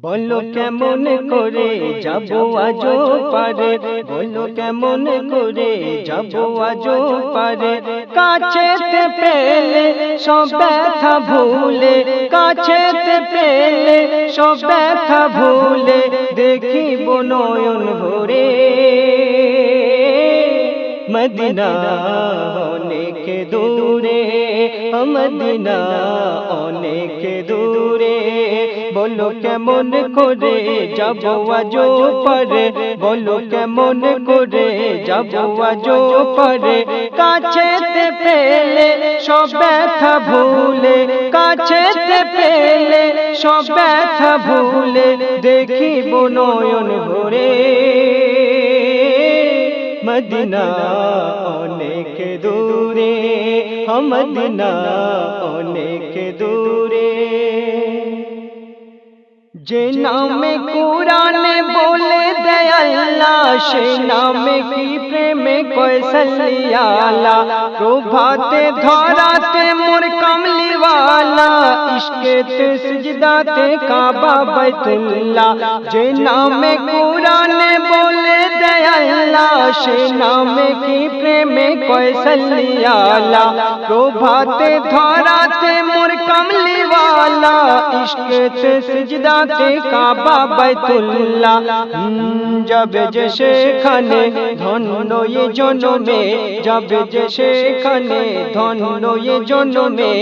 বলো কেমন করে যাব আজো পারে? বলো কেমন করে যাব আজো পারে? কাছেতে পেলে সব ব্যথা ভুলে। কাছেতে পেলে সব ব্যথা ভুলে। দেখিব নয়ন ভরে। মদিনা অনেক দূরে। মদিনা অনেক দূরে। বলো কেমন করে যাব আজো পারে বলো কেমন করে যাব আজো পারে কাছেতে পেলে সব ব্যথা ভুলে, কাছেতে পেলে সব ব্যথা ভুলে দেখিব নয়ন ভরে। মদিনা অনেক দূরে মদিনা অনেক দূরে। যে নামে কোরআনে বলে দেয় আল্লাহ সে নামে কি প্রেমে কয়সলিয়ালা প্রভাতে ধরাতে মোর কমলিওয়ালা ইশকেতে সিজদাতে কাবা বাইতুল্লাহ যে নামে কোরআনে বলে দেয় আল্লাহ নামে কি প্রেমে কয়সলিয়ালা প্রভাতে ধরাতে মোর কমলিওয়ালা ইশকেতে সিজদাতে কাবা বাইতুল্লাহ যাবে যে সেখানে ধন্য জন্মে যাবে যে সেখানে জন্মে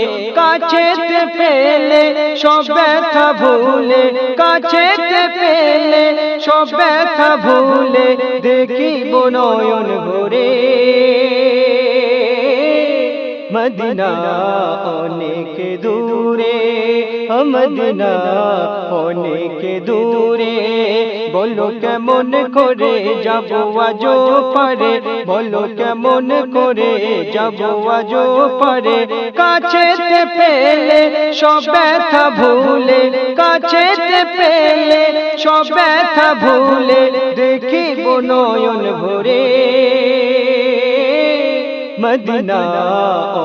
সব ব্যথা ভুলে কাছেতে পেলে সব ব্যথা ভুলে দেখি নয়ন ভরে। মদিনা অনেক দূরে, মদিনা অনেক দূরে। বলো কেমন করে যাব আজো পারে, বলো কেমন করে যাব আজো পারে। কাছেতে পেলে সব ভুলে, কাছেতে পেলে সব ভুলে দেখিব নয়ন ভরে। মদিনা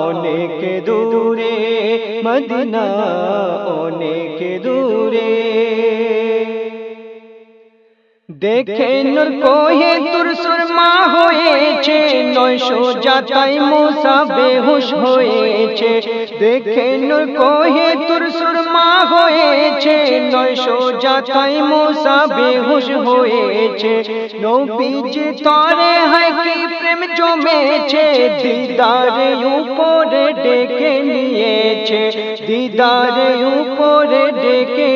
অনেক দূরে মদিনা অনেক দূরে দেখে নূর কোহে তুর সুরমা হয়েছে নয়শো যাতাই মুসা বেহুশ হয়েছে। দেখে নূর কোহে তুর সুরমা হয়েছে নয়শো যাতাই মুসা বেহুশ হয়েছে। নবীজি তরে হয় কি প্রেম জমেছে দিদারে উপরে ডেকে নিয়েছে দিদারে উপরে ডেকে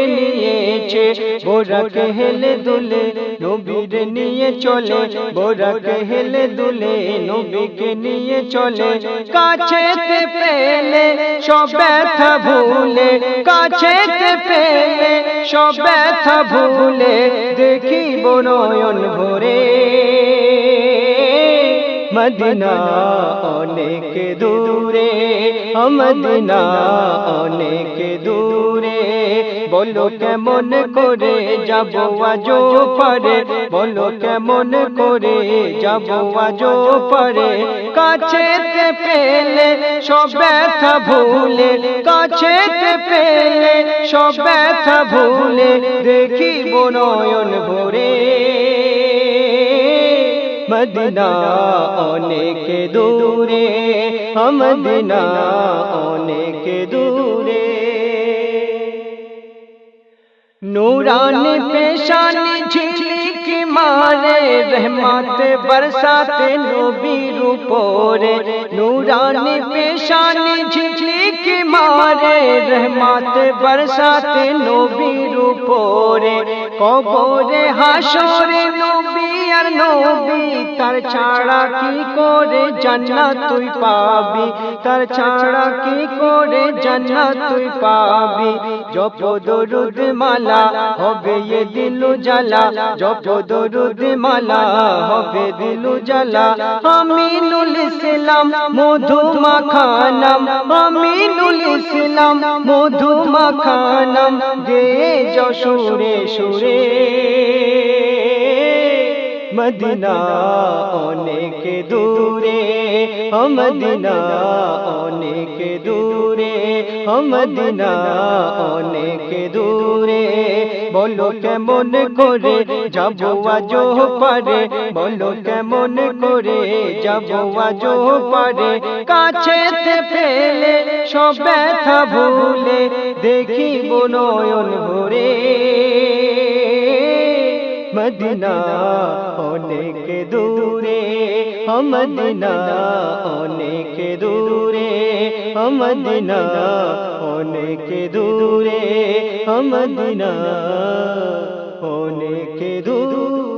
নিয়েছে। বোরা হেলে দুলে নবীর নিয়ে চলে। বোরা হেলে দুলে নবীকে নিয়ে চলে। কাছেতে পেলে সব ব্যথা ভুলে। কাছেতে পেলে সব ব্যথা ভুলে। দেখিব নয়ন ভরে। মদিনা অনেক দূরে। মদিনা অনেক দূরে। বলো কেমন করে যাব আজো পারে? বলো কেমন করে যাব আজো পারে? কাছেতে পেলে সব ব্যথা ভুলে কাছে পেলে সব ব্যথা ভুলে দেখিব নয়ন ভরে। মদিনা অনেক দূরে, মদিনা অনেক দূরে। نوران پیشان جھلی کی مارے رحمت برساتے نوبی روپورے۔ نوران پیشان جھلی کی مارے رحمت برساتے نوبی روپورے۔ کو بورے ہاشور نوبی আর নবী, তার ছাড়া কি করে জান্নাত তুই পাবি? তার ছাড়া কি করে জান্নাত তুই পাবি? জপ দরুদ মালা হবে এ দিলু জালা জপ দরুদ মালা হবে দিলু জালা আমিনুল ইসলাম মধু মাখানাম, আমিনুল ইসলাম মধু মাখানাম গে যশোরে সুরে। মদিনা অনেক দূরে মদিনা অনেক দূরে মদিনা অনেক দূরে। বলো কেমন করে যাব আজ পারে, বলো কেমন করে যাব আজ পারে। কাছে ফেলে সব ব্যথা ভুলে দেখিব নয়ন ভরে। মদিনা অনেক দূরে মদিনা অনেক দূরে মদিনা অনেক দূরে মদিনা অনেক দূরে